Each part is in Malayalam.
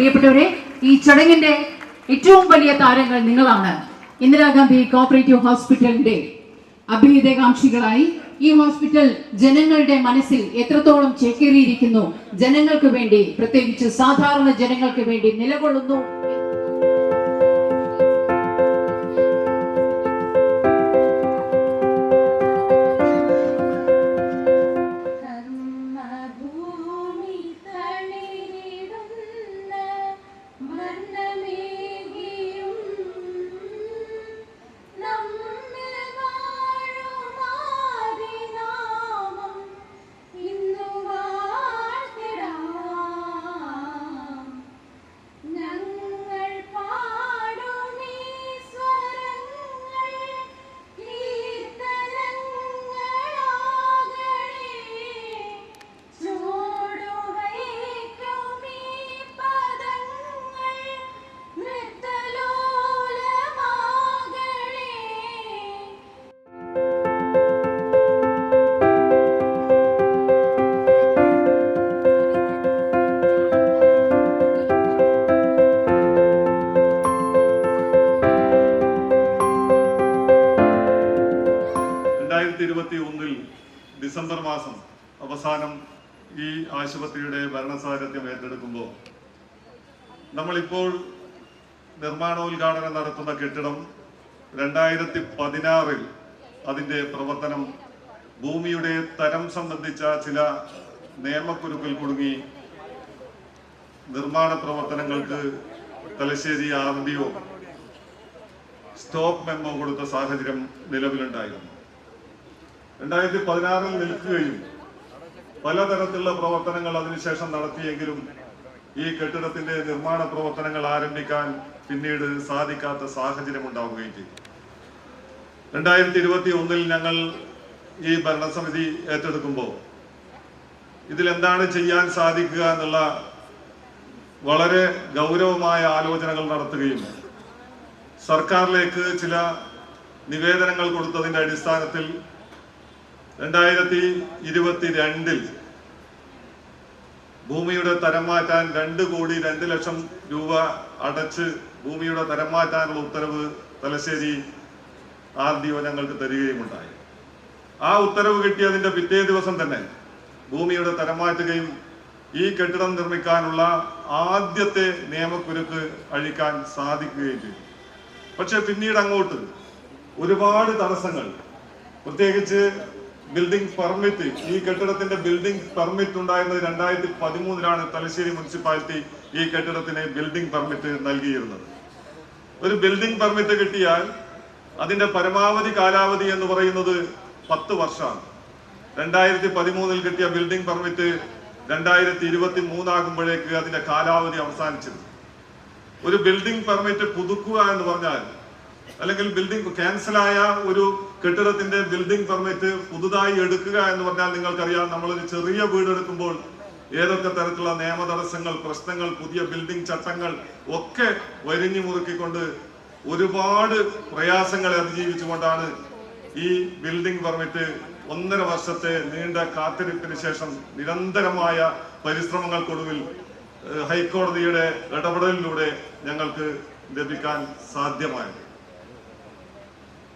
പ്രിയപ്പെട്ടവരെ ഈ ചടങ്ങിന്റെ ഏറ്റവും വലിയ താരങ്ങൾ നിങ്ങളാണ്. ഇന്ദിരാഗാന്ധി കോപ്പറേറ്റീവ് ഹോസ്പിറ്റലിന്റെ അഭ്യുദയകാംക്ഷികളായി ഈ ഹോസ്പിറ്റൽ ജനങ്ങളുടെ മനസ്സിൽ എത്രത്തോളം ചേക്കേറിയിരിക്കുന്നു ജനങ്ങൾക്ക് വേണ്ടി പ്രത്യേകിച്ച് സാധാരണ ജനങ്ങൾക്ക് വേണ്ടി നിലകൊള്ളുന്നു നമ്മളിപ്പോൾ നിർമ്മാണോദ്ഘാടനം നടത്തുന്ന കെട്ടിടം രണ്ടായിരത്തി പതിനാറിൽ അതിന്റെ പ്രവർത്തനം ഭൂമിയുടെ തരം സംബന്ധിച്ച ചില നിയമക്കുരുക്കിൽ കുടുങ്ങി നിർമ്മാണ പ്രവർത്തനങ്ങൾക്ക് Thalassery R D O stop memo കൊടുത്ത സാഹചര്യം നിലവിലുണ്ടായിരുന്നു. രണ്ടായിരത്തി പതിനാറിൽ നിൽക്കുകയും പലതരത്തിലുള്ള പ്രവർത്തനങ്ങൾ അതിനുശേഷം നടത്തിയെങ്കിലും ഈ കെട്ടിടത്തിന്റെ നിർമ്മാണ പ്രവർത്തനങ്ങൾ ആരംഭിക്കാൻ പിന്നീട് സാധിക്കാത്ത സാഹചര്യം ഉണ്ടാവുകയും ചെയ്തു. രണ്ടായിരത്തി ഇരുപത്തി ഒന്നിൽ ഞങ്ങൾ ഈ ഭരണസമിതി ഏറ്റെടുക്കുമ്പോൾ ഇതിലെന്താണ് ചെയ്യാൻ സാധിക്കുക എന്നുള്ള വളരെ ഗൗരവമായ ആലോചനകൾ നടത്തുകയും സർക്കാരിലേക്ക് ചില നിവേദനങ്ങൾ കൊടുത്തതിന്റെ അടിസ്ഥാനത്തിൽ രണ്ടായിരത്തി ഇരുപത്തി രണ്ടിൽ ഭൂമിയുടെ തരം മാറ്റാൻ രണ്ട് കോടി രണ്ട് ലക്ഷം രൂപ അടച്ച് ഭൂമിയുടെ തരം മാറ്റാനുള്ള ഉത്തരവ് തലശ്ശേരി ആർ ഡി ഒ ഞങ്ങൾക്ക് തരികയുമുണ്ടായി. ആ ഉത്തരവ് കിട്ടിയതിന്റെ പിറ്റേ ദിവസം തന്നെ ഭൂമിയുടെ തരം മാറ്റുകയും ഈ കെട്ടിടം നിർമ്മിക്കാനുള്ള ആദ്യത്തെ നിയമക്കുരുക്ക് അഴിക്കാൻ സാധിക്കുകയും ചെയ്തു. പക്ഷെ പിന്നീട് അങ്ങോട്ട് ഒരുപാട് തടസ്സങ്ങൾ പ്രത്യേകിച്ച് ബിൽഡിംഗ് പെർമിറ്റ് ഈ കെട്ടിടത്തിന്റെ ബിൽഡിംഗ് പെർമിറ്റ് ഉണ്ടായിരുന്നത് രണ്ടായിരത്തി പതിമൂന്നിലാണ് തലശ്ശേരി മുനിസിപ്പാലിറ്റി ഈ കെട്ടിടത്തിന് ബിൽഡിംഗ് പെർമിറ്റ് നൽകിയിരുന്നത്. ഒരു ബിൽഡിംഗ് പെർമിറ്റ് കിട്ടിയാൽ അതിന്റെ പരമാവധി കാലാവധി എന്ന് പറയുന്നത് പത്ത് വർഷമാണ്. രണ്ടായിരത്തി പതിമൂന്നിൽ കിട്ടിയ ബിൽഡിംഗ് പെർമിറ്റ് രണ്ടായിരത്തി ഇരുപത്തി മൂന്നാകുമ്പോഴേക്ക് അതിന്റെ കാലാവധി അവസാനിച്ചിരുന്നു. ഒരു ബിൽഡിംഗ് പെർമിറ്റ് പുതുക്കുക എന്ന് പറഞ്ഞാൽ അല്ലെങ്കിൽ ബിൽഡിംഗ് ക്യാൻസലായ ഒരു കെട്ടിടത്തിന്റെ ബിൽഡിംഗ് പെർമിറ്റ് പുതുതായി എടുക്കുക എന്ന് പറഞ്ഞാൽ നിങ്ങൾക്കറിയാം നമ്മളൊരു ചെറിയ വീട് എടുക്കുമ്പോൾ ഏതൊക്കെ തരത്തിലുള്ള നിയമ തടസ്സങ്ങൾ പ്രശ്നങ്ങൾ പുതിയ ബിൽഡിംഗ് ചട്ടങ്ങൾ ഒക്കെ വരിഞ്ഞു മുറുക്കിക്കൊണ്ട് ഒരുപാട് പ്രയാസങ്ങളെ അതിജീവിച്ചുകൊണ്ടാണ് ഈ ബിൽഡിംഗ് പെർമിറ്റ് ഒന്നര വർഷത്തെ നീണ്ട കാത്തിരിപ്പിന് ശേഷം നിരന്തരമായ പരിശ്രമങ്ങൾക്കൊടുവിൽ ഹൈക്കോടതിയുടെ ഇടപെടലിലൂടെ ഞങ്ങൾക്ക് ലഭിക്കാൻ സാധ്യമായത്.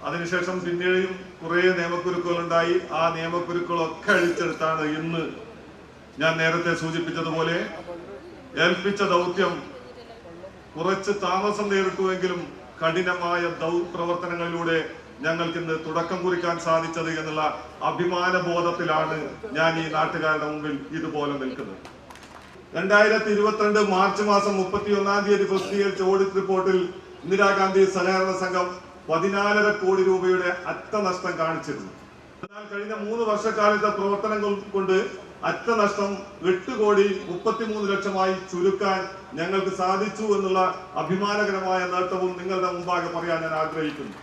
അതിനുശേഷം പിന്നീടും കുറേ നിയമക്കുരുക്കുകൾ ഉണ്ടായി ആ നിയമക്കുരുക്കുകളൊക്കെ അഴിച്ചെടുത്താണ് ഇന്ന് ഞാൻ നേരത്തെ സൂചിപ്പിച്ചതുപോലെ ഏൽപ്പിച്ച ദൗത്യം കുറച്ച് താമസം നേരിട്ടുവെങ്കിലും കഠിനമായ ദൗ പ്രവർത്തനങ്ങളിലൂടെ ഞങ്ങൾക്ക് ഇന്ന് തുടക്കം കുറിക്കാൻ സാധിച്ചത് എന്നുള്ള അഭിമാന ബോധത്തിലാണ് ഞാൻ ഈ നാട്ടുകാരുടെ മുമ്പിൽ ഇതുപോലെ നിൽക്കുന്നത്. രണ്ടായിരത്തി ഇരുപത്തിരണ്ട് മാർച്ച് മാസം മുപ്പത്തി ഒന്നാം തീയതി പ്രസിദ്ധീകരിച്ച ഓഡിറ്റ് റിപ്പോർട്ടിൽ ഇന്ദിരാഗാന്ധി സഹകരണ സംഘം പതിനാലര കോടി രൂപയുടെ അറ്റനഷ്ടം കാണിച്ചിരുന്നു. എന്നാൽ കഴിഞ്ഞ മൂന്ന് വർഷക്കാലത്തെ പ്രവർത്തനങ്ങൾ കൊണ്ട് അറ്റനഷ്ടം എട്ട് കോടി മുപ്പത്തിമൂന്ന് ലക്ഷമായി ചുരുക്കാൻ ഞങ്ങൾക്ക് സാധിച്ചു എന്നുള്ള അഭിമാനകരമായ നേട്ടവും നിങ്ങളുടെ മുമ്പാകെ പറയാൻ ഞാൻ ആഗ്രഹിക്കുന്നു.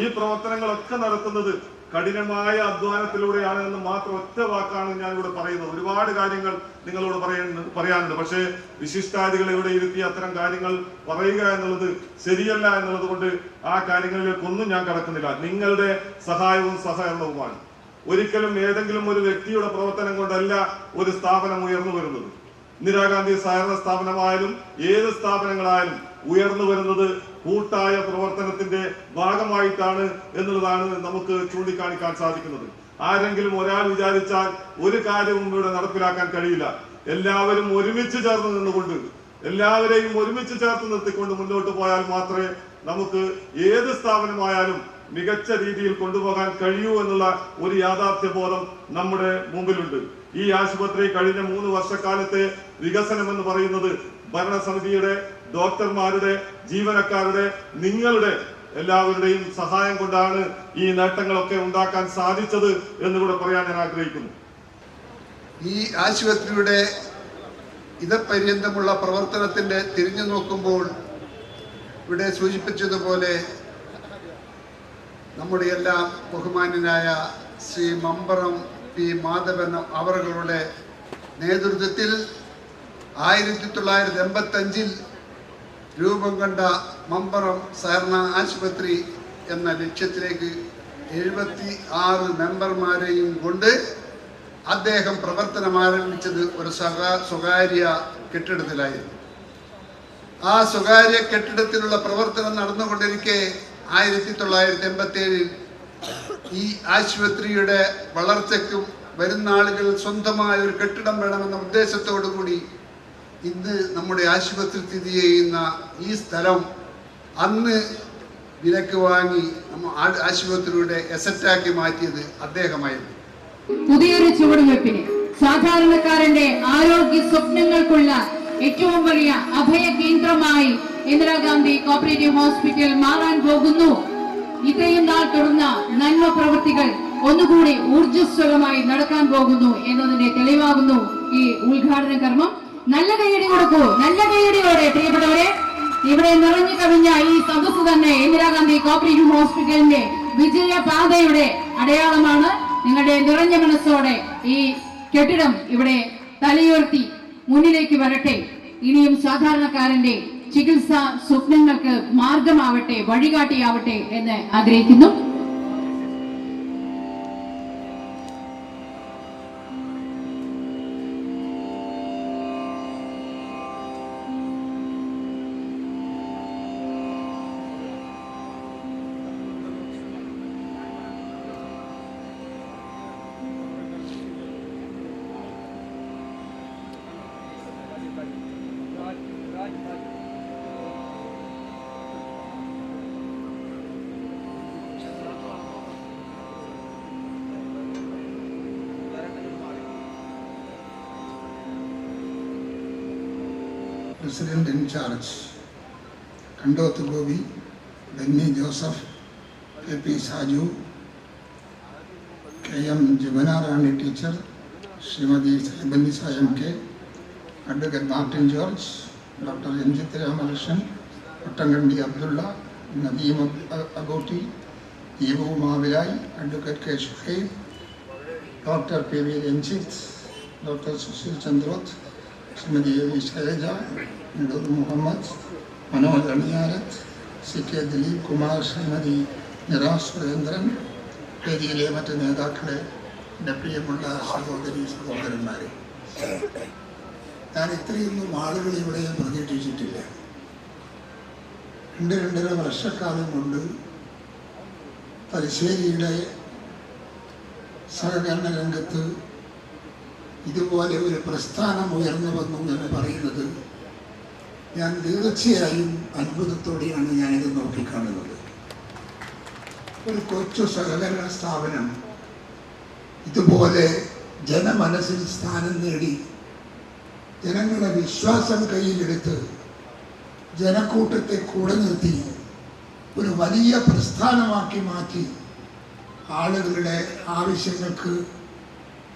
ഈ പ്രവർത്തനങ്ങളൊക്കെ നടത്തുന്നത് കഠിനമായ അധ്വാനത്തിലൂടെയാണ് എന്ന് മാത്രം ഒറ്റ വാക്കാണ് ഞാൻ ഇവിടെ പറയുന്നത്. ഒരുപാട് കാര്യങ്ങൾ നിങ്ങളോട് പറയുന്നു പറയാനുണ്ട്. പക്ഷേ വിശിഷ്ടാദികളെ ഇവിടെ ഇരുത്തി അത്തരം കാര്യങ്ങൾ പറയുക എന്നുള്ളത് ശരിയല്ല എന്നുള്ളത് കൊണ്ട് ആ കാര്യങ്ങളിലേക്കൊന്നും ഞാൻ കടക്കുന്നില്ല. നിങ്ങളുടെ സഹായവും സഹകരണവുമാണ്. ഒരിക്കലും ഏതെങ്കിലും ഒരു വ്യക്തിയുടെ പ്രവർത്തനം കൊണ്ടല്ല ഒരു സ്ഥാപനം ഉയർന്നു വരുന്നത്. ഇന്ദിരാഗാന്ധി സഹകരണ സ്ഥാപനമായാലും ഏത് സ്ഥാപനങ്ങളായാലും ഉയർന്നു വരുന്നത് കൂട്ടായ പ്രവർത്തനത്തിന്റെ ഭാഗമായിട്ടാണ് എന്നുള്ളതാണ് നമുക്ക് ചൂണ്ടിക്കാണിക്കാൻ സാധിക്കുന്നത്. ആരെങ്കിലും ഒരാൾ വിചാരിച്ചാൽ ഒരു കാര്യവും ഇവിടെ നടപ്പിലാക്കാൻ കഴിയില്ല. എല്ലാവരും ഒരുമിച്ച് ചേർന്ന് നിന്നുകൊണ്ട് എല്ലാവരെയും ഒരുമിച്ച് ചേർത്ത് നിർത്തിക്കൊണ്ട് മുന്നോട്ട് പോയാൽ മാത്രമേ നമുക്ക് ഏത് സ്ഥാപനമായാലും മികച്ച രീതിയിൽ കൊണ്ടുപോകാൻ കഴിയൂ എന്നുള്ള ഒരു യാഥാർത്ഥ്യബോധം നമ്മുടെ മുമ്പിലുണ്ട്. ഈ ആശുപത്രി കഴിഞ്ഞ മൂന്ന് വർഷക്കാലത്തെ വികസനം എന്ന് പറയുന്നത് ഭരണസമിതിയുടെ ഡോക്ടർമാരുടെ ജീവനക്കാരുടെ നിങ്ങളുടെ എല്ലാവരുടെയും സഹായം കൊണ്ടാണ് ഈ നേട്ടങ്ങളൊക്കെ ഉണ്ടാക്കാൻ സാധിച്ചത് എന്ന് എന്നുകൂടെ പറയാൻ ഞാൻ ആഗ്രഹിക്കുന്നു. ഈ ആശുപത്രിയുടെ ഇതപര്യന്തമുള്ള പ്രവർത്തനത്തിന്റെ തിരിഞ്ഞു നോക്കുമ്പോൾ ഇവിടെ സൂചിപ്പിച്ചതുപോലെ നമ്മുടെ എല്ലാം ബഹുമാന്യനായ ശ്രീ മമ്പറം പി മാധവൻ അവറുകളുടെ നേതൃത്വത്തിൽ ആയിരത്തി തൊള്ളായിരത്തി എൺപത്തഞ്ചിൽ രൂപം കണ്ട മമ്പറം സഹകരണ ആശുപത്രി എന്ന ലക്ഷ്യത്തിലേക്ക് എഴുപത്തി ആറ് മെമ്പർമാരെയും കൊണ്ട് അദ്ദേഹം പ്രവർത്തനം ആരംഭിച്ചത് ഒരു സഹാ സ്വകാര്യ കെട്ടിടത്തിലായിരുന്നു. ആ സ്വകാര്യ കെട്ടിടത്തിലുള്ള പ്രവർത്തനം നടന്നുകൊണ്ടിരിക്കെ ആയിരത്തി തൊള്ളായിരത്തി എൺപത്തി ഏഴിൽ ഈ ആശുപത്രിയുടെ വളർച്ചയ്ക്കും വരുന്ന ആളുകൾ സ്വന്തമായ ഒരു കെട്ടിടം വേണമെന്ന ഉദ്ദേശത്തോടു കൂടി ഇന്ന് നമ്മുടെ ആശുപത്രി സ്ഥിതി ചെയ്യുന്ന ഈ സ്ഥലം അന്ന് വിലക്ക് വാങ്ങി ആശുപത്രിയുടെ എസറ്റാക്കി മാറ്റിയത് അദ്ദേഹമായിരുന്നു. പുതിയൊരു ചുവടുവെപ്പിന് സാധാരണക്കാരന്റെ ആരോഗ്യ സ്വപ്നങ്ങൾക്കുള്ള ഏറ്റവും വലിയ അഭയ കേന്ദ്രമായി ഇന്ദിരാഗാന്ധി കോപ്പറേറ്റീവ് ഹോസ്പിറ്റൽ മാറാൻ പോകുന്നു. ഇത്രയും നാൾ തുടർന്ന നന്മ പ്രവൃത്തികൾ ഒന്നുകൂടി ഊർജസ്വലമായി നടക്കാൻ പോകുന്നു എന്നതിന്റെ തെളിവാകുന്നു ഈ ഉദ്ഘാടന കർമ്മം. നല്ല കൈയടി കൊടുക്കൂ. നല്ല കൈയടിയോടെ പ്രിയപ്പെട്ടവരെ. ഇവിടെ നിറഞ്ഞു കവിഞ്ഞ ഈ സദസ് തന്നെ ഇന്ദിരാഗാന്ധി കോപ്പറേറ്റീവ് ഹോസ്പിറ്റലിന്റെ വിജയപാതയുടെ അടയാളമാണ്. നിങ്ങളുടെ നിറഞ്ഞ മനസ്സോടെ ഈ കെട്ടിടം ഇവിടെ തലയുയർത്തി മുന്നിലേക്ക് വരട്ടെ. ഇനിയും സാധാരണക്കാരന്റെ ചികിത്സാ സ്വപ്നങ്ങൾക്ക് മാർഗമാവട്ടെ വഴികാട്ടിയാവട്ടെ എന്ന് ആഗ്രഹിക്കുന്നു. charge. Kandoth Gobi, Benny Joseph, K.P. Saju, K.M. Jibanarani teacher, Srimadi Bendisa M.K., Advocate Martin George, Dr. Njit Ramakrishnan, Pattangandi Abdullah, Nadeem Agoti, Ibu Mahavilai, Advocate K. Shukhaib, Dr. P.V. Ranjit, Dr. Sushil Chandrath, Shrimati A V Shailaja Nedur Muhammad Manoj Aniyarath C K Dileep Kumar Shrimati Nira Surendran വേദിയിലെ മറ്റ് നേതാക്കളെ എന്റെ പ്രിയമുള്ള സഹോദരി സഹോദരന്മാരെ. ഞാൻ ഇത്രയൊന്നും ആളുകൾ ഇവിടെ പ്രതീക്ഷിച്ചിട്ടില്ല രണ്ട് രണ്ടര വർഷക്കാലം കൊണ്ട് തലശ്ശേരിയുടെ സഹകരണ രംഗത്ത് ഇതുപോലെ ഒരു പ്രസ്ഥാനം ഉയർന്നു വന്നു എന്ന് പറയുന്നത് ഞാൻ തീർച്ചയായും അത്ഭുതത്തോടെയാണ് ഞാനിത് നോക്കിക്കാണുന്നത്. ഒരു കൊച്ചു സഹകരണ സ്ഥാപനം ഇതുപോലെ ജനമനസ്സിൽ സ്ഥാനം നേടി ജനങ്ങളുടെ വിശ്വാസം കയ്യിലെടുത്ത് ജനക്കൂട്ടത്തെ കൂടെ നിർത്തി ഒരു വലിയ പ്രസ്ഥാനമാക്കി മാറ്റി ആളുകളുടെ ആവശ്യങ്ങൾക്ക്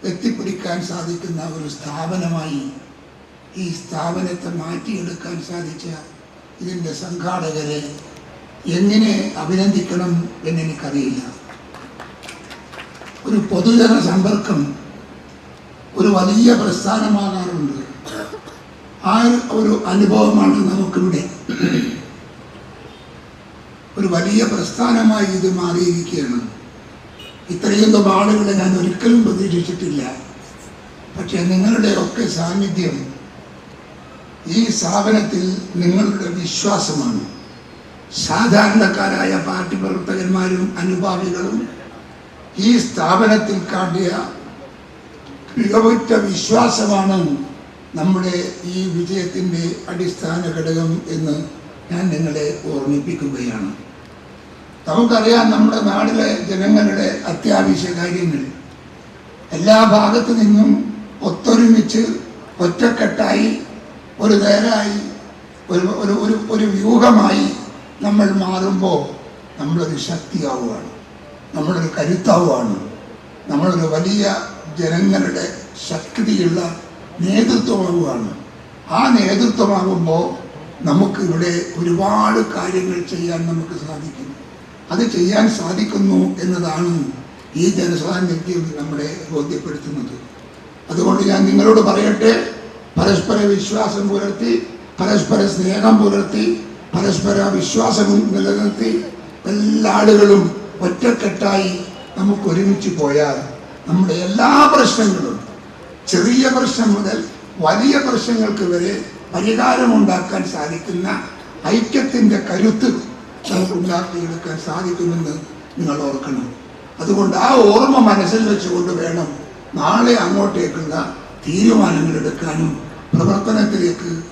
എത്തിപ്പിടിക്കാൻ സാധിക്കുന്ന ഒരു സ്ഥാപനമായി ഈ സ്ഥാപനത്തെ മാറ്റിയെടുക്കാൻ സാധിച്ച ഇതിന്റെ സംഘാടകരെ എങ്ങനെ അഭിനന്ദിക്കണം എന്നെനിക്കറിയില്ല. ഒരു പൊതുജന സമ്പർക്കം ഒരു വലിയ പ്രസ്ഥാനമാകാറുണ്ട്. ആ ഒരു അനുഭവമാണ് നമുക്കിവിടെ. ഒരു വലിയ പ്രസ്ഥാനമായി ഇത് മാറിയിരിക്കുകയാണ്. ഇത്രയൊന്നും ആളുകളെ ഞാൻ ഒരിക്കലും പ്രതീക്ഷിച്ചിട്ടില്ല. പക്ഷെ നിങ്ങളുടെ ഒക്കെ സാന്നിധ്യം ഈ സ്ഥാപനത്തിൽ നിങ്ങളുടെ വിശ്വാസമാണ്. സാധാരണക്കാരായ പാർട്ടി പ്രവർത്തകന്മാരും അനുഭാവികളും ഈ സ്ഥാപനത്തിൽ കാട്ടിയ മികവുറ്റ വിശ്വാസമാണ് നമ്മുടെ ഈ വിജയത്തിന്റെ അടിസ്ഥാന ഘടകം എന്ന് ഞാൻ നിങ്ങളെ ഓർമ്മിപ്പിക്കുകയാണ്. നമുക്കറിയാം നമ്മുടെ നാടിലെ ജനങ്ങളുടെ അത്യാവശ്യ കാര്യങ്ങൾ. എല്ലാ ഭാഗത്തു നിന്നും ഒത്തൊരുമിച്ച് ഒറ്റക്കെട്ടായി ഒരു നേരായി ഒരു ഒരു ഒരു വ്യൂഹമായി നമ്മൾ മാറുമ്പോൾ നമ്മളൊരു ശക്തിയാവുകയാണ്. നമ്മളൊരു കരുത്താവുകയാണ്. നമ്മളൊരു വലിയ ജനങ്ങളുടെ ശക്തിയുള്ള നേതൃത്വമാവുകയാണ്. ആ നേതൃത്വമാകുമ്പോൾ നമുക്ക് ഇവിടെ ഒരുപാട് കാര്യങ്ങൾ ചെയ്യാൻ നമുക്ക് സാധിക്കും അത് ചെയ്യാൻ സാധിക്കുന്നു എന്നതാണ് ഈ ജനസാന്നിധ്യം നമ്മളെ ബോധ്യപ്പെടുത്തുന്നത്. അതുകൊണ്ട് ഞാൻ നിങ്ങളോട് പറയട്ടെ പരസ്പര വിശ്വാസം പുലർത്തി പരസ്പര സ്നേഹം പുലർത്തി പരസ്പര വിശ്വാസവും നിലനിർത്തി എല്ലാ ആളുകളും ഒറ്റക്കെട്ടായി നമുക്ക് ഒരുമിച്ച് പോയാൽ നമ്മുടെ എല്ലാ പ്രശ്നങ്ങളും ചെറിയ പ്രശ്നം മുതൽ വലിയ പ്രശ്നങ്ങൾക്ക് വരെ പരിഹാരമുണ്ടാക്കാൻ സാധിക്കുന്ന ഐക്യത്തിന്റെ കരുത്ത് നമുക്ക് ഉണ്ടാക്കിയെടുക്കാൻ സാധിക്കുമെന്ന് നിങ്ങൾ ഓർക്കണം. അതുകൊണ്ട് ആ ഓർമ്മ മനസ്സിൽ വെച്ചുകൊണ്ട് വേണം നാളെ അങ്ങോട്ടേക്കുള്ള തീരുമാനങ്ങൾ എടുക്കാനും പ്രവർത്തനത്തിലേക്ക്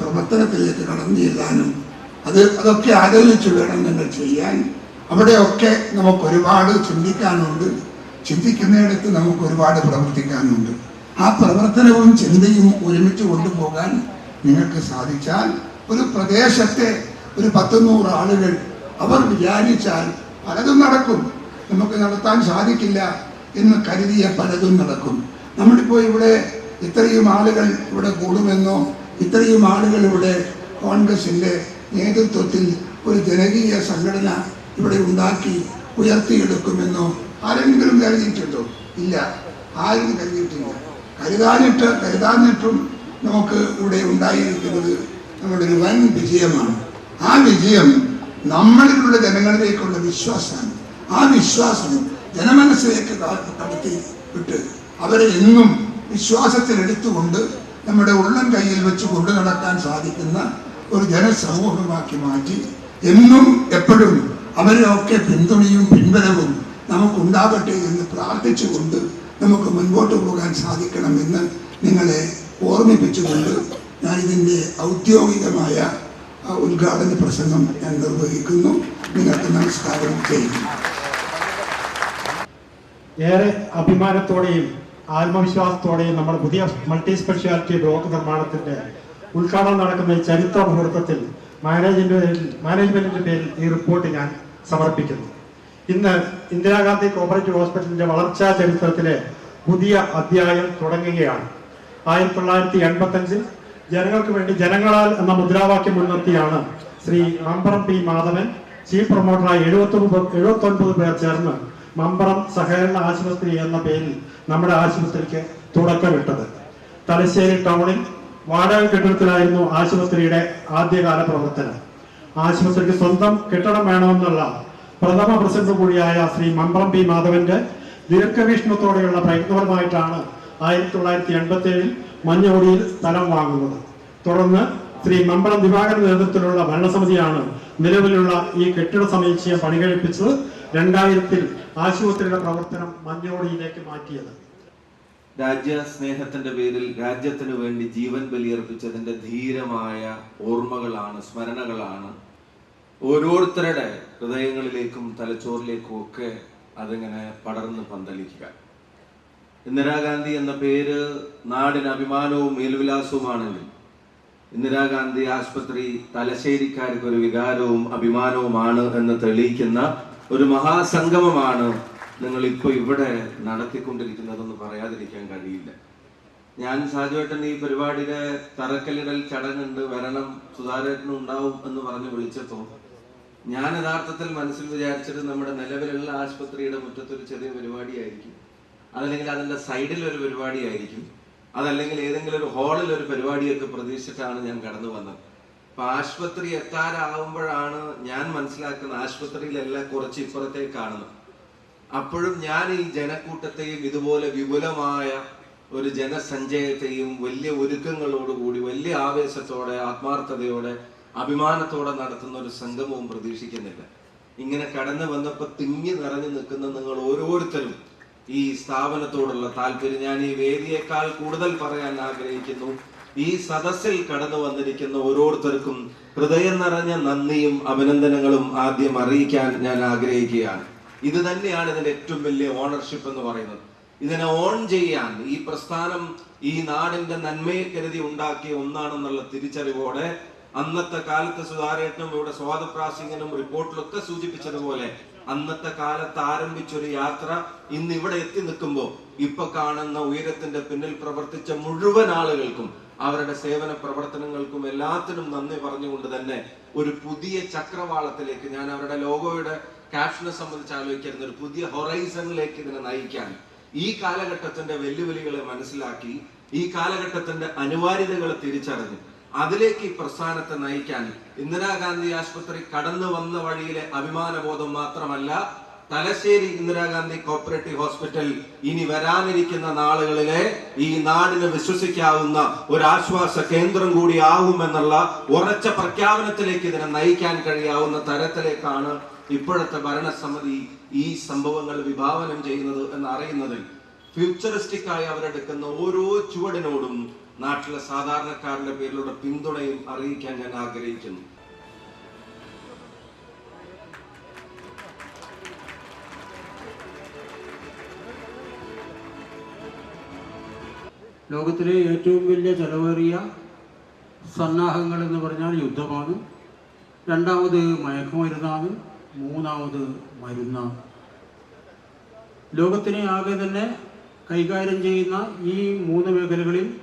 പ്രവർത്തനത്തിലേക്ക് കടന്നു ചെല്ലാനും. അത് അതൊക്കെ ആലോചിച്ച് വേണം നിങ്ങൾ ചെയ്യാൻ. അവിടെയൊക്കെ നമുക്ക് ഒരുപാട് ചിന്തിക്കാനുണ്ട്. ചിന്തിക്കുന്നിടത്ത് നമുക്ക് ഒരുപാട് പ്രവർത്തിക്കാനുണ്ട്. ആ പ്രവർത്തനവും ചിന്തയും ഒരുമിച്ച് കൊണ്ടുപോകാൻ നിങ്ങൾക്ക് സാധിച്ചാൽ ഒരു പ്രദേശത്തെ ഒരു പത്ത് നൂറ് ആളുകൾ അവർ വിചാരിച്ചാൽ പലതും നടക്കും. നമുക്ക് നടത്താൻ സാധിക്കില്ല എന്ന് കരുതിയ പലതും നടക്കും. നമ്മളിപ്പോൾ ഇവിടെ ഇത്രയും ആളുകൾ ഇവിടെ കൂടുമെന്നോ ഇത്രയും ആളുകൾ ഇവിടെ കോൺഗ്രസിന്റെ നേതൃത്വത്തിൽ ഒരു ജനകീയ സംഘടന ഇവിടെ ഉണ്ടാക്കി ഉയർത്തിയെടുക്കുമെന്നോ ആരെങ്കിലും കരുതിയിട്ടുണ്ടോ? ഇല്ല. ആരും കരുതിയിട്ടില്ല. കരുതാനിട്ട് കരുതാനിട്ടും നമുക്ക് ഇവിടെ ഉണ്ടായിരിക്കുന്നത് നമ്മുടെ ഒരു വൻ വിജയമാണ്. ആ വിജയം നമ്മളിലുള്ള ജനങ്ങളിലേക്കുള്ള വിശ്വാസമാണ്. ആ വിശ്വാസം ജനമനസ്സിലേക്ക് കടത്തി വിട്ട് അവരെ എന്നും വിശ്വാസത്തിൽ എടുത്തുകൊണ്ട് നമ്മുടെ ഉള്ളം കയ്യിൽ വെച്ച് കൊണ്ടു നടക്കാൻ സാധിക്കുന്ന ഒരു ജനസമൂഹമാക്കി മാറ്റി എന്നും എപ്പോഴും അവരെയൊക്കെ പിന്തുണയും പിൻബലവും നമുക്കുണ്ടാകട്ടെ എന്ന് പ്രാർത്ഥിച്ചുകൊണ്ട് നമുക്ക് മുൻപോട്ട് പോകാൻ സാധിക്കണമെന്ന് നിങ്ങളെ ഓർമ്മിപ്പിച്ചുകൊണ്ട് ഞാൻ ഇതിന്റെ ഔദ്യോഗികമായ ഉദ്ഘാടന പ്രസംഗം ഞാൻ നിർവഹിക്കുന്നു. നിങ്ങൾക്ക് നമസ്കാരം. ചെയ്യുന്നു ഏറെ അഭിമാനത്തോടെയും ആത്മവിശ്വാസത്തോടെയും നമ്മുടെ പുതിയ മൾട്ടി സ്പെഷ്യാലിറ്റി ബ്ലോക്ക് നിർമ്മാണത്തിന്റെ ഉദ്ഘാടനം നടക്കുന്ന ഈ ചരിത്ര മുഹൂർത്തത്തിൽ മാനേജ്മെന്റ് മാനേജ്മെന്റിന്റെ പേരിൽ ഈ റിപ്പോർട്ട് ഞാൻ സമർപ്പിക്കുന്നു. ഇന്ന് ഇന്ദിരാഗാന്ധി കോപ്പറേറ്റീവ് ഹോസ്പിറ്റലിന്റെ വളർച്ചാ ചരിത്രത്തിലെ പുതിയ അധ്യായം തുടങ്ങുകയാണ്. ആയിരത്തി തൊള്ളായിരത്തി എൺപത്തി അഞ്ചിൽ ജനങ്ങൾക്ക് വേണ്ടി ജനങ്ങളാൽ എന്ന മുദ്രാവാക്യം മുൻനിർത്തിയാണ് ശ്രീ മമ്പറം പി മാധവൻ ചീഫ് പ്രൊമോട്ടറായി എഴുപത്തി എഴുപത്തി ഒൻപത് പേർ ചേർന്ന് മമ്പറം സഹകരണ ആശുപത്രി എന്ന പേരിൽ നമ്മുടെ ആശുപത്രിക്ക് തുടക്കമിട്ടത്. തലശ്ശേരി ടൗണിൽ വാടക കെട്ടിടത്തിലായിരുന്നു ആശുപത്രിയുടെ ആദ്യകാല പ്രവർത്തനം. ആശുപത്രിക്ക് സ്വന്തം കെട്ടിടം വേണമെന്നുള്ള പ്രഥമ പ്രസിഡന്റ് കൂടിയായ ശ്രീ മമ്പറം പി മാധവന്റെ ദീർഘവീക്ഷണത്തോടെയുള്ള പ്രയത്നപരമായിട്ടാണ് ആയിരത്തി തൊള്ളായിരത്തി എൺപത്തി ഏഴിൽ മഞ്ഞോടിയിൽ സ്ഥലം വാങ്ങുന്നത്. തുടർന്ന് ശ്രീ മമ്പളം ദിവാകരൻ നേതൃത്വത്തിലുള്ള ഭരണസമിതിയാണ് നിലവിലുള്ള ഈ കെട്ടിട സമുച്ചയം പണികഴിപ്പിച്ചത് രണ്ടായിരത്തിൽ ആശുപത്രിയുടെ പ്രവർത്തനം മഞ്ഞോടിയിലേക്ക് മാറ്റിയത്. രാജ്യസ്നേഹത്തിന്റെ പേരിൽ രാജ്യത്തിന് വേണ്ടി ജീവൻ ബലിയർപ്പിച്ചതിന്റെ ധീരമായ ഓർമ്മകളാണ് സ്മരണകളാണ് ഓരോരുത്തരുടെ ഹൃദയങ്ങളിലേക്കും തലച്ചോറിലേക്കും ഒക്കെ അതിങ്ങനെ പടർന്ന് പന്തലിക്കുക. ഇന്ദിരാഗാന്ധി എന്ന പേര് നാടിന് അഭിമാനവും മേൽവിലാസവുമാണെങ്കിൽ ഇന്ദിരാഗാന്ധി ആശുപത്രി തലശ്ശേരിക്കാർക്ക് ഒരു വികാരവും അഭിമാനവുമാണ് എന്ന് തെളിയിക്കുന്ന ഒരു മഹാസംഗമമാണ് നിങ്ങൾ ഇപ്പോൾ ഇവിടെ നടത്തിക്കൊണ്ടിരിക്കുന്നതെന്ന് പറയാതിരിക്കാൻ കഴിയില്ല. ഞാൻ സാജുവേട്ടൻ ഈ പരിപാടിയുടെ തറക്കല്ലിടൽ ചടങ്ങുണ്ട് വരണം സുധാരേട്ടനും ഉണ്ടാവും എന്ന് പറഞ്ഞ് വിളിച്ചപ്പോൾ ഞാൻ യഥാർത്ഥത്തിൽ മനസ്സിൽ വിചാരിച്ചത് നമ്മുടെ നിലവിലുള്ള ആശുപത്രിയുടെ മുറ്റത്തൊരു ചെറിയ പരിപാടിയായിരിക്കും. അതല്ലെങ്കിൽ അതിന്റെ സൈഡിൽ ഒരു പരിപാടി ആയിരിക്കും. അതല്ലെങ്കിൽ ഏതെങ്കിലും ഒരു ഹാളിൽ ഒരു പരിപാടിയൊക്കെ പ്രതീക്ഷിച്ചിട്ടാണ് ഞാൻ കടന്നു വന്നത്. അപ്പൊ ആശുപത്രി എത്താറാവുമ്പോഴാണ് ഞാൻ മനസ്സിലാക്കുന്ന ആശുപത്രിയിലെല്ലാം കുറച്ച് ഇപ്പുറത്തേക്ക് കാണുന്നത്. അപ്പോഴും ഞാൻ ഈ ജനക്കൂട്ടത്തെയും ഇതുപോലെ വിപുലമായ ഒരു ജനസഞ്ചയത്തെയും വലിയ ഒരുക്കങ്ങളോടുകൂടി വലിയ ആവേശത്തോടെ ആത്മാർത്ഥതയോടെ അഭിമാനത്തോടെ നടത്തുന്ന ഒരു സംഗമവും പ്രതീക്ഷിക്കുന്നില്ല. ഇങ്ങനെ കടന്നു വന്നപ്പോൾ തിങ്ങി നിറഞ്ഞു നിൽക്കുന്ന നിങ്ങൾ ഓരോരുത്തരും ഈ സ്ഥാപനത്തോടുള്ള താല്പര്യം ഞാൻ ഈ വേദിയേക്കാൾ കൂടുതൽ പറയാൻ ആഗ്രഹിക്കുന്നു. ഈ സദസ്സിൽ കടന്നു വന്നിരിക്കുന്ന ഓരോരുത്തർക്കും ഹൃദയം നിറഞ്ഞ നന്ദിയും അഭിനന്ദനങ്ങളും ആദ്യം അറിയിക്കാൻ ഞാൻ ആഗ്രഹിക്കുകയാണ്. ഇത് തന്നെയാണ് ഇതിന്റെ ഏറ്റവും വലിയ ഓണർഷിപ്പ് എന്ന് പറയുന്നത്. ഇതിനെ ഓൺ ചെയ്യാൻ ഈ പ്രസ്ഥാനം ഈ നാടിന്റെ നന്മയെ കരുതി ഉണ്ടാക്കിയ ഒന്നാണെന്നുള്ള തിരിച്ചറിവോടെ അന്നത്തെ കാലത്ത് സുധാരേട്ടനും ഇവിടെ സ്വാതപ്രാസിംഗനും റിപ്പോർട്ടിലൊക്കെ സൂചിപ്പിച്ചതുപോലെ അന്നത്തെ കാലത്ത് ആരംഭിച്ചൊരു യാത്ര ഇന്ന് ഇവിടെ എത്തി നിൽക്കുമ്പോൾ ഇപ്പൊ കാണുന്ന ഉയരത്തിന്റെ പിന്നിൽ പ്രവർത്തിച്ച മുഴുവൻ ആളുകൾക്കും അവരുടെ സേവന പ്രവർത്തനങ്ങൾക്കും എല്ലാത്തിനും നന്ദി പറഞ്ഞുകൊണ്ട് തന്നെ ഒരു പുതിയ ചക്രവാളത്തിലേക്ക് ഞാൻ അവരുടെ ലോഗോയുടെ ക്യാപ്ഷനെ സംബന്ധിച്ച് ആലോചിക്കുന്ന ഒരു പുതിയ ഹൊറൈസണിലേക്ക് ഇതിനെ നയിക്കാൻ. ഈ കാലഘട്ടത്തിന്റെ വെല്ലുവിളികളെ മനസ്സിലാക്കി ഈ കാലഘട്ടത്തിന്റെ അനിവാര്യതകളെ തിരിച്ചറിഞ്ഞു അതിലേക്ക് ഈ പ്രസ്ഥാനത്തെ നയിക്കാൻ ഇന്ദിരാഗാന്ധി ആശുപത്രി കടന്നു വന്ന വഴിയിലെ അഭിമാനബോധം മാത്രമല്ല തലശ്ശേരി ഇന്ദിരാഗാന്ധി കോപ്പറേറ്റീവ് ഹോസ്പിറ്റൽ ഇനി വരാനിരിക്കുന്ന നാളുകളിലെ ഈ നാടിന് വിശ്വസിക്കാവുന്ന ഒരു ആശ്വാസ കേന്ദ്രം കൂടി ആകുമെന്നുള്ള ഉറച്ച പ്രഖ്യാപനത്തിലേക്ക് ഇതിനെ നയിക്കാൻ കഴിയാവുന്ന തരത്തിലേക്കാണ് ഇപ്പോഴത്തെ ഭരണസമിതി ഈ സംഭവങ്ങൾ വിഭാവനം ചെയ്യുന്നത് എന്ന് അറിയുന്നതിൽ ഫ്യൂച്ചറിസ്റ്റിക് ആയി അവരെടുക്കുന്ന ഓരോ ചുവടിനോടും നാട്ടിലെ സാധാരണക്കാരുടെ പേരിലുള്ള പിന്തുണയും അറിയിക്കാൻ ഞാൻ ആഗ്രഹിക്കുന്നു. ലോകത്തിലെ ഏറ്റവും വലിയ ചെലവേറിയ സന്നാഹങ്ങൾ എന്ന് പറഞ്ഞാൽ യുദ്ധമാണ്. രണ്ടാമത് മയക്കുമരുന്നാണ്. മൂന്നാമത് മരുന്നാണ്. ലോകത്തിനെ ആകെ തന്നെ കൈകാര്യം ചെയ്യുന്ന ഈ മൂന്ന് മേഖലകളിൽ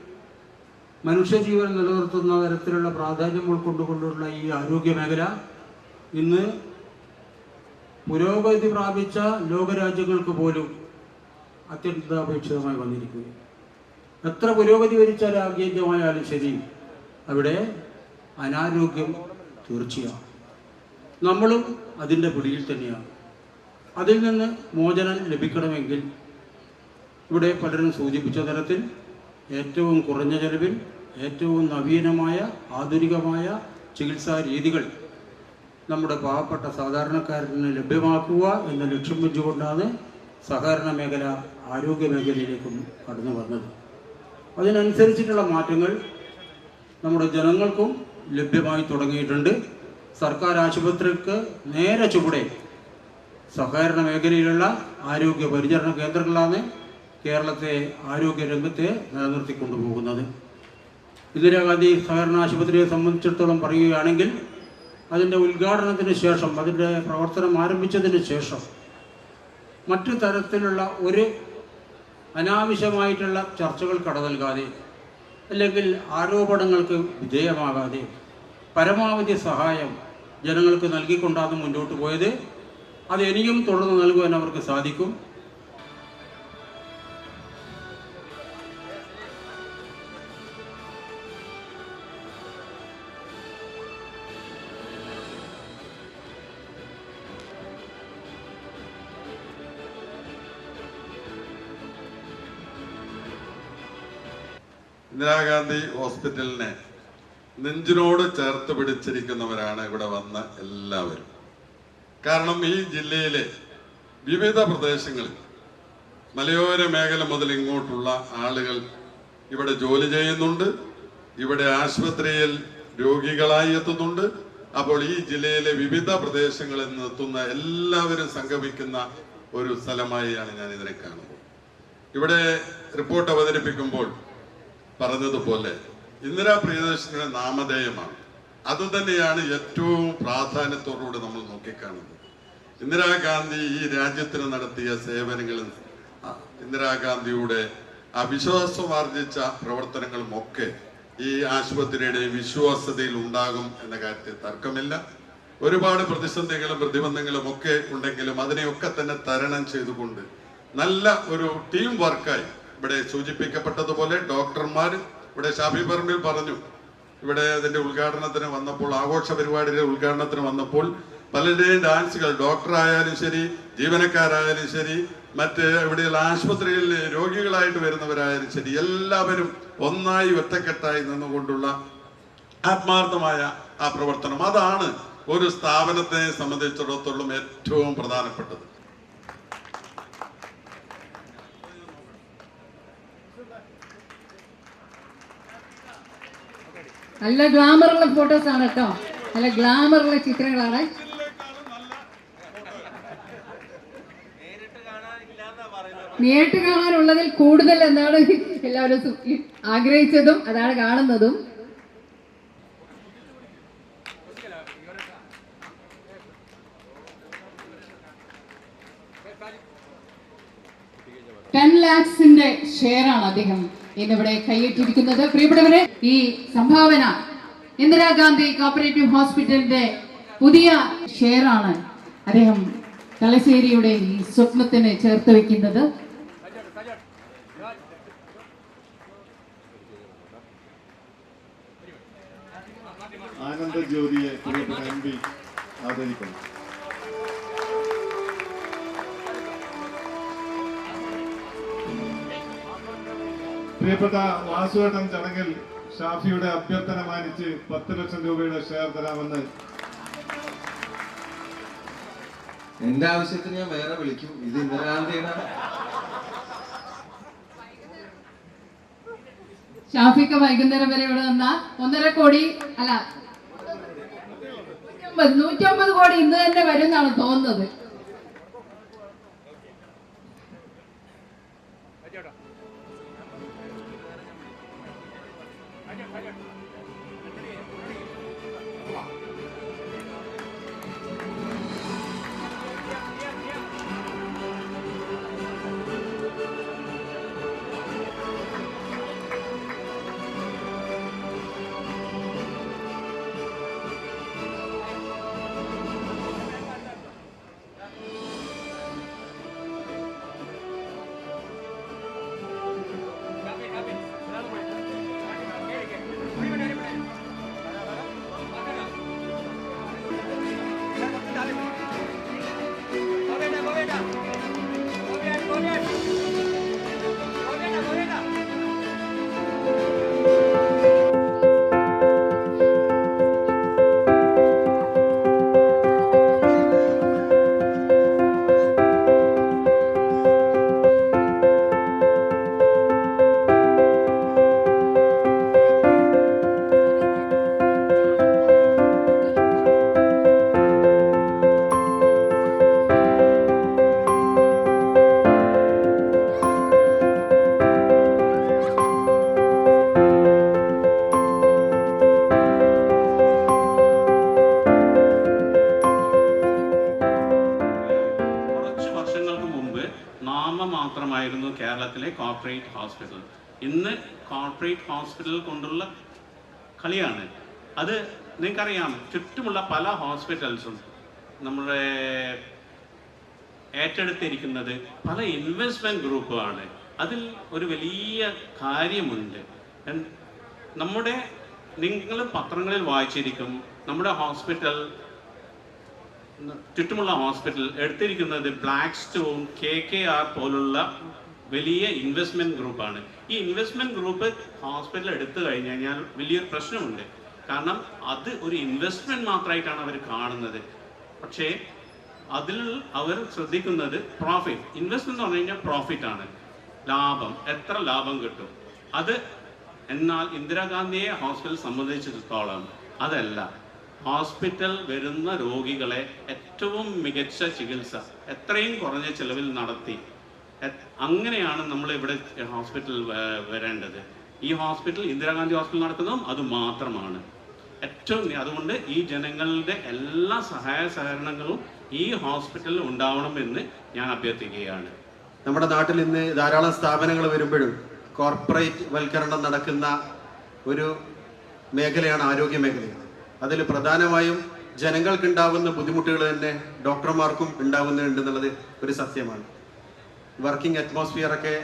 മനുഷ്യജീവൻ നിലനിർത്തുന്ന തരത്തിലുള്ള പ്രാധാന്യം ഉൾക്കൊണ്ടുകൊണ്ടുള്ള ഈ ആരോഗ്യ മേഖല ഇന്ന് പുരോഗതി പ്രാപിച്ച ലോകരാജ്യങ്ങൾക്ക് പോലും അത്യന്താപേക്ഷിതമായി വന്നിരിക്കുകയാണ്. എത്ര പുരോഗതി വരിച്ച രാജ്യമായാലും ശരി അവിടെ അനാരോഗ്യം തീർച്ചയാണ്. നമ്മളും അതിന്റെ പിടിയിൽ തന്നെയാണ്. അതിൽ നിന്ന് മോചനം ലഭിക്കണമെങ്കിൽ ഇവിടെ പലരും സൂചിപ്പിച്ച തരത്തിൽ ഏറ്റവും കുറഞ്ഞ ചെലവിൽ ഏറ്റവും നവീനമായ ആധുനികമായ ചികിത്സാ രീതികൾ നമ്മുടെ പാവപ്പെട്ട സാധാരണക്കാരന് ലഭ്യമാക്കുക എന്ന ലക്ഷ്യം വെച്ചുകൊണ്ടാണ് സഹകരണ മേഖല ആരോഗ്യ മേഖലയിലേക്കും കടന്നു വന്നത്. അതിനനുസരിച്ചിട്ടുള്ള മാറ്റങ്ങൾ നമ്മുടെ ജനങ്ങൾക്കും ലഭ്യമായി തുടങ്ങിയിട്ടുണ്ട്. സർക്കാർ ആശുപത്രിക്ക് നേരെ ചുവടെ സഹകരണ മേഖലയിലുള്ള ആരോഗ്യ പരിചരണ കേന്ദ്രങ്ങളാണ് കേരളത്തെ ആരോഗ്യ രംഗത്തെ നിലനിർത്തിക്കൊണ്ടുപോകുന്നത്. ഇന്ദിരാഗാന്ധി സഹകരണ ആശുപത്രിയെ സംബന്ധിച്ചിടത്തോളം പറയുകയാണെങ്കിൽ അതിന്റെ ഉദ്ഘാടനത്തിന് ശേഷം അതിന്റെ പ്രവർത്തനം ആരംഭിച്ചതിന് ശേഷം മറ്റു തരത്തിലുള്ള ഒരു അനാവശ്യമായിട്ടുള്ള ചർച്ചകൾ കടനൽകാതെ അല്ലെങ്കിൽ ആരോപണങ്ങൾക്ക് വിധേയമാകാതെ പരമാവധി സഹായം ജനങ്ങൾക്ക് നൽകിക്കൊണ്ടാണ് മുന്നോട്ട് പോയത്. അത് ഇനിയും തുടർന്ന് നൽകുവാൻ അവർക്ക് സാധിക്കും. ഇന്ദിരാഗാന്ധി ഹോസ്പിറ്റലിനെ നെഞ്ചിനോട് ചേർത്ത് പിടിച്ചിരിക്കുന്നവരാണ് ഇവിടെ വന്ന എല്ലാവരും. കാരണം ഈ ജില്ലയിലെ വിവിധ പ്രദേശങ്ങളിൽ മലയോര മേഖല മുതൽ ഇങ്ങോട്ടുള്ള ആളുകൾ ഇവിടെ ജോലി ചെയ്യുന്നുണ്ട് ഇവിടെ ആശുപത്രിയിൽ രോഗികളായി എത്തുന്നുണ്ട്. അപ്പോൾ ഈ ജില്ലയിലെ വിവിധ പ്രദേശങ്ങളിൽ നിന്ന് എത്തുന്ന എല്ലാവരും സംഗമിക്കുന്ന ഒരു സ്ഥലമായാണ് ഞാൻ ഇതിനെ കാണുന്നത്. ഇവിടെ റിപ്പോർട്ട് അവതരിപ്പിക്കുമ്പോൾ പറഞ്ഞതുപോലെ ഇന്ദിരാ പ്രിയദർശിനിയുടെ നാമധേയമാണ്. അതുതന്നെയാണ് ഏറ്റവും പ്രാധാന്യത്തോടുകൂടി നമ്മൾ നോക്കിക്കാണുന്നത്. ഇന്ദിരാഗാന്ധി ഈ രാജ്യത്തിന് നടത്തിയ സേവനങ്ങളിൽ ഇന്ദിരാഗാന്ധിയുടെ അവിശ്വാസമാർജിച്ച പ്രവർത്തനങ്ങളും ഒക്കെ ഈ ആശുപത്രിയുടെ വിശ്വാസ്യതയിൽ ഉണ്ടാകും എന്ന കാര്യത്തിൽ തർക്കമില്ല. ഒരുപാട് പ്രതിസന്ധികളും പ്രതിബന്ധങ്ങളും ഒക്കെ ഉണ്ടെങ്കിലും അതിനെയൊക്കെ തന്നെ തരണം ചെയ്തുകൊണ്ട് നല്ല ഒരു ടീം വർക്കായി ഇവിടെ സൂചിപ്പിക്കപ്പെട്ടതുപോലെ ഡോക്ടർമാർ ഇവിടെ ഷാഫി പറമ്പിൽ പറഞ്ഞു. ഇവിടെ അതിന്റെ ഉദ്ഘാടനത്തിന് വന്നപ്പോൾ ആഘോഷ പരിപാടിയുടെ ഉദ്ഘാടനത്തിന് വന്നപ്പോൾ പലരുടെയും ഡാൻസുകൾ ഡോക്ടറായാലും ശരി ജീവനക്കാരായാലും ശരി മറ്റ് ഇവിടെയുള്ള ആശുപത്രിയിൽ രോഗികളായിട്ട് വരുന്നവരായാലും ശരി എല്ലാവരും ഒന്നായി ഒറ്റക്കെട്ടായി നിന്നുകൊണ്ടുള്ള ആത്മാർത്ഥമായ ആ പ്രവർത്തനം. അതാണ് ഒരു സ്ഥാപനത്തെ സംബന്ധിച്ചിടത്തോളം ഏറ്റവും പ്രധാനപ്പെട്ടത്. നല്ല ഗ്ലാമറുള്ള ഫോട്ടോസ് ആണ് കേട്ടോ. നല്ല ഗ്ലാമറുള്ള ചിത്രങ്ങളാണ്. നേരിട്ട് കാണാനുള്ളതിൽ കൂടുതൽ എന്താണ് എല്ലാവരും ആഗ്രഹിച്ചതും അതാണ് കാണുന്നതും. ടെൻ ലാക്സിന്റെ ഷെയർ ആണ് അദ്ദേഹം. ഇന്നിവിടെ കൈയിട്ടിരിക്കുന്നത് പ്രിയപ്പെട്ടവരെ ഈ സംഭാവന ഇന്ദിരാഗാന്ധി കോപ്പറേറ്റീവ് ഹോസ്പിറ്റലിന്റെ പുതിയ ഷെയറാണ് അദ്ദേഹം തലശ്ശേരിയുടെ ഈ സ്വപ്നത്തിന് ചേർത്ത് വെക്കുന്നത് ആനന്ദ ജ്യോതിയെ പ്രിയപ്പെട്ട എം പി ആദരിക്കുന്നു. പ്രിയപ്പെട്ട വാസുവേട്ടൻ ചടങ്ങിൽ ഷാഫിയുടെ അഭ്യർത്ഥന മാനിച്ച് പത്ത് ലക്ഷം രൂപയുടെ ഷെയർ തരാമെന്ന്. എന്റെ ആവശ്യത്തിന് ഞാൻ വേറെ വിളിക്കും. ഇത് ഇന്ദിരാഗാന്ധിയുടെ ഷാഫിക്ക് വൈകുന്നേരം വരെ ഇവിടെ നിന്ന ഒന്നര കോടി അല്ല നൂറ്റമ്പത് കോടി ഇന്ന് തന്നെ വരും എന്നാണ് തോന്നുന്നത്. കേരളത്തിലെ കോർപ്പറേറ്റ് ഹോസ്പിറ്റൽ ഇന്ന് കോർപ്പറേറ്റ് ഹോസ്പിറ്റൽ കൊണ്ടുള്ള കളിയാണ്. അത് നിങ്ങൾക്കറിയാം ചുറ്റുമുള്ള പല ഹോസ്പിറ്റൽസും നമ്മുടെ ഏറ്റെടുത്തിരിക്കുന്നത് പല ഇൻവെസ്റ്റ്മെന്റ് ഗ്രൂപ്പുമാണ് അതിൽ ഒരു വലിയ കാര്യമുണ്ട്. നമ്മുടെ നിങ്ങൾ പത്രങ്ങളിൽ വായിച്ചിരിക്കും നമ്മുടെ ഹോസ്പിറ്റൽ ചുറ്റുമുള്ള ഹോസ്പിറ്റൽ എടുത്തിരിക്കുന്നത് Blackstone K K R പോലുള്ള വലിയ ഇൻവെസ്റ്റ്മെന്റ് ഗ്രൂപ്പാണ് ഈ ഇൻവെസ്റ്റ്മെന്റ് ഗ്രൂപ്പ് ഹോസ്പിറ്റൽ എടുത്തു കഴിഞ്ഞു കഴിഞ്ഞാൽ വലിയൊരു പ്രശ്നമുണ്ട്. കാരണം അത് ഒരു ഇൻവെസ്റ്റ്മെന്റ് മാത്രമായിട്ടാണ് അവർ കാണുന്നത്. പക്ഷേ അതിൽ അവർ ശ്രദ്ധിക്കുന്നത് പ്രോഫിറ്റ് ഇൻവെസ്റ്റ്മെന്റ് എന്ന് പറഞ്ഞു കഴിഞ്ഞാൽ പ്രോഫിറ്റ് ആണ്. ലാഭം. എത്ര ലാഭം കിട്ടും? അത് എന്നാൽ ഇന്ദിരാഗാന്ധിയെ ഹോസ്പിറ്റൽ സംബന്ധിച്ചിടത്തോളം അതല്ല. ഹോസ്പിറ്റൽ വരുന്ന രോഗികളെ ഏറ്റവും മികച്ച ചികിത്സ എത്രയും കുറഞ്ഞ ചിലവിൽ നടത്തി അങ്ങനെയാണ് നമ്മൾ ഇവിടെ ഹോസ്പിറ്റൽ വ- വരേണ്ടത്. ഈ ഹോസ്പിറ്റൽ ഇന്ദിരാഗാന്ധി ഹോസ്പിറ്റൽ നടക്കുന്നതും അത് മാത്രമാണ്. ഏറ്റവും അതുകൊണ്ട് ഈ ജനങ്ങളുടെ എല്ലാ സഹായ സഹകരണങ്ങളും ഈ ഹോസ്പിറ്റലിൽ ഉണ്ടാവണം എന്ന് ഞാൻ അഭ്യർത്ഥിക്കുകയാണ്. നമ്മുടെ നാട്ടിൽ ഇന്ന് ധാരാളം സ്ഥാപനങ്ങൾ വരുമ്പോഴും കോർപ്പറേറ്റ് വൽക്കരണം നടക്കുന്ന ഒരു മേഖലയാണ് ആരോഗ്യ മേഖല അതിൽ പ്രധാനമായും ജനങ്ങൾക്കുണ്ടാകുന്ന ബുദ്ധിമുട്ടുകൾ തന്നെ ഡോക്ടർമാർക്കും ഉണ്ടാകുന്നുണ്ട് എന്നുള്ളത് ഒരു സത്യമാണ്. വർക്കിംഗ് അറ്റ്മോസ്ഫിയർ ഒക്കെ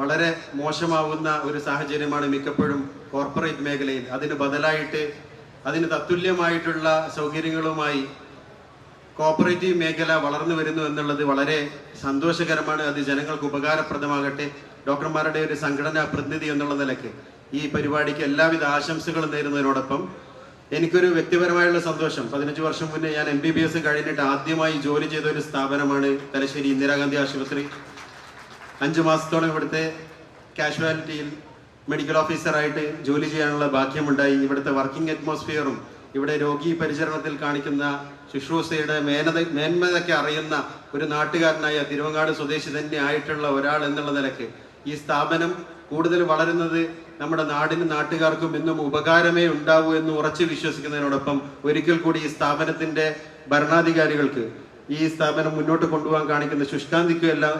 വളരെ മോശമാവുന്ന ഒരു സാഹചര്യമാണ് മിക്കപ്പോഴും കോർപ്പറേറ്റ് മേഖലയിൽ. അതിന് ബദലായിട്ട് അതിന് തത്തുല്യമായിട്ടുള്ള സൗകര്യങ്ങളുമായി കോപ്പറേറ്റീവ് മേഖല വളർന്നു വരുന്നു എന്നുള്ളത് വളരെ സന്തോഷകരമാണ്. അത് ജനങ്ങൾക്ക് ഉപകാരപ്രദമാകട്ടെ. ഡോക്ടർമാരുടെ ഒരു സംഘടനാ പ്രതിനിധി എന്നുള്ള നിലയ്ക്ക് ഈ പരിപാടിക്ക് എല്ലാവിധ ആശംസകളും നേരുന്നതിനോടൊപ്പം എനിക്കൊരു വ്യക്തിപരമായുള്ള സന്തോഷം. പതിനഞ്ച് വർഷം മുന്നേ ഞാൻ എം ബി ബി എസ് കഴിഞ്ഞിട്ട് ആദ്യമായി ജോലി ചെയ്ത ഒരു സ്ഥാപനമാണ് തലശ്ശേരി ഇന്ദിരാഗാന്ധി ആശുപത്രി. അഞ്ചു മാസത്തോളം ഇവിടുത്തെ കാഷ്വാലിറ്റിയിൽ മെഡിക്കൽ ഓഫീസറായിട്ട് ജോലി ചെയ്യാനുള്ള ഭാഗ്യമുണ്ടായി. ഇവിടുത്തെ വർക്കിംഗ് അറ്റ്മോസ്ഫിയറും ഇവിടെ രോഗി പരിചരണത്തിൽ കാണിക്കുന്ന ശുശ്രൂഷയുടെ മേനത മേന്മതൊക്കെ അറിയുന്ന ഒരു നാട്ടുകാരനായ തിരുവങ്ങാട് സ്വദേശി തന്നെ ആയിട്ടുള്ള ഒരാൾ എന്നുള്ള നിലയ്ക്ക് ഈ സ്ഥാപനം കൂടുതൽ വളരുന്നത് നമ്മുടെ നാടിനും നാട്ടുകാർക്കും ഇന്നും ഉപകാരമേ ഉണ്ടാവൂ എന്ന് ഉറച്ചു വിശ്വസിക്കുന്നതിനോടൊപ്പം ഒരിക്കൽ കൂടി ഈ സ്ഥാപനത്തിന്റെ ഭരണാധികാരികൾക്ക് ഈ സ്ഥാപനം മുന്നോട്ട് കൊണ്ടുപോകാൻ കാണിക്കുന്ന ശുഷ്കാന്തിക്കും എല്ലാം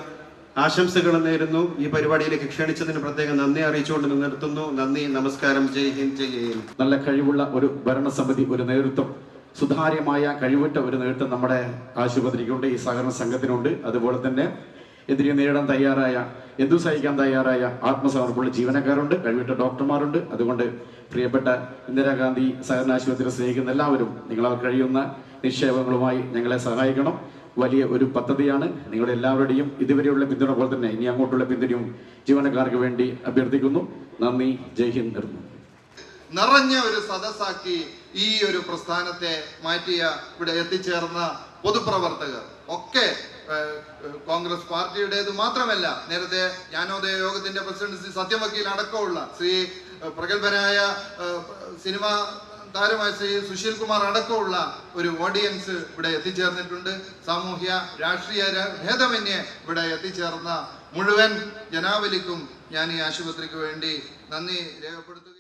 ആശംസകൾ നേരുന്നു. ഈ പരിപാടിയിലേക്ക് ക്ഷണിച്ചതിന് പ്രത്യേകം നന്ദി അറിയിച്ചുകൊണ്ട് നിർത്തുന്നു. നന്ദി നമസ്കാരം ജയ് ഹിന്ദ് ജയ് ഹിന്ദ്. നല്ല കഴിവുള്ള ഒരു ഭരണസമിതി ഒരു നേതൃത്വം. സുതാര്യമായ കഴിവുറ്റ ഒരു നേട്ടം നമ്മുടെ ആശുപത്രിക്കുണ്ട് ഈ സഹകരണ സംഘത്തിനുണ്ട്. അതുപോലെ തന്നെ എതിരെ നേരിടാൻ തയ്യാറായ എന്തു സഹിക്കാൻ തയ്യാറായ ആത്മസമർപ്പമുള്ള ജീവനക്കാരുണ്ട് കഴിവിട്ട ഡോക്ടർമാരുണ്ട്. അതുകൊണ്ട് പ്രിയപ്പെട്ട ഇന്ദിരാഗാന്ധി സഹകരണ ആശുപത്രി സ്നേഹിക്കുന്ന എല്ലാവരും നിങ്ങളാൽ കഴിയുന്ന നിക്ഷേപങ്ങളുമായി ഞങ്ങളെ സഹായിക്കണം. വലിയ ഒരു പദ്ധതിയാണ്. നിങ്ങളുടെ എല്ലാവരുടെയും ഇതുവരെയുള്ള പിന്തുണ പോലെ തന്നെ ഇനി അങ്ങോട്ടുള്ള പിന്തുണയും ജീവനക്കാർക്ക് വേണ്ടി അഭ്യർത്ഥിക്കുന്നു. നന്ദി. ജയ് ഹിന്ദ് നിറഞ്ഞ ഒരു സദസ്സാക്കി ഈ ഒരു പ്രസ്ഥാനത്തെ മാറ്റിയ ഇവിടെ എത്തിച്ചേർന്ന പൊതുപ്രവർത്തകർ. ഒക്കെ കോൺഗ്രസ് പാർട്ടിയുടേത് മാത്രമല്ല നേരത്തെ ജ്ഞാനോദയ യോഗത്തിന്റെ പ്രസിഡന്റ് ശ്രീ സത്യമക്കീൽ അടക്കമുള്ള ശ്രീ പ്രഗത്ഭനായ സിനിമ താരമായ സുശീൽ കുമാർ അടക്കമുള്ള ഒരു ഓഡിയൻസ് ഇവിടെ എത്തിച്ചേർന്നിട്ടുണ്ട്. സാമൂഹ്യ രാഷ്ട്രീയ ഭേദമന്യേ ഇവിടെ എത്തിച്ചേർന്ന മുഴുവൻ ജനാവലിക്കും ഞാൻ ഈ ആശുപത്രിക്ക് വേണ്ടി നന്ദി രേഖപ്പെടുത്തുകയും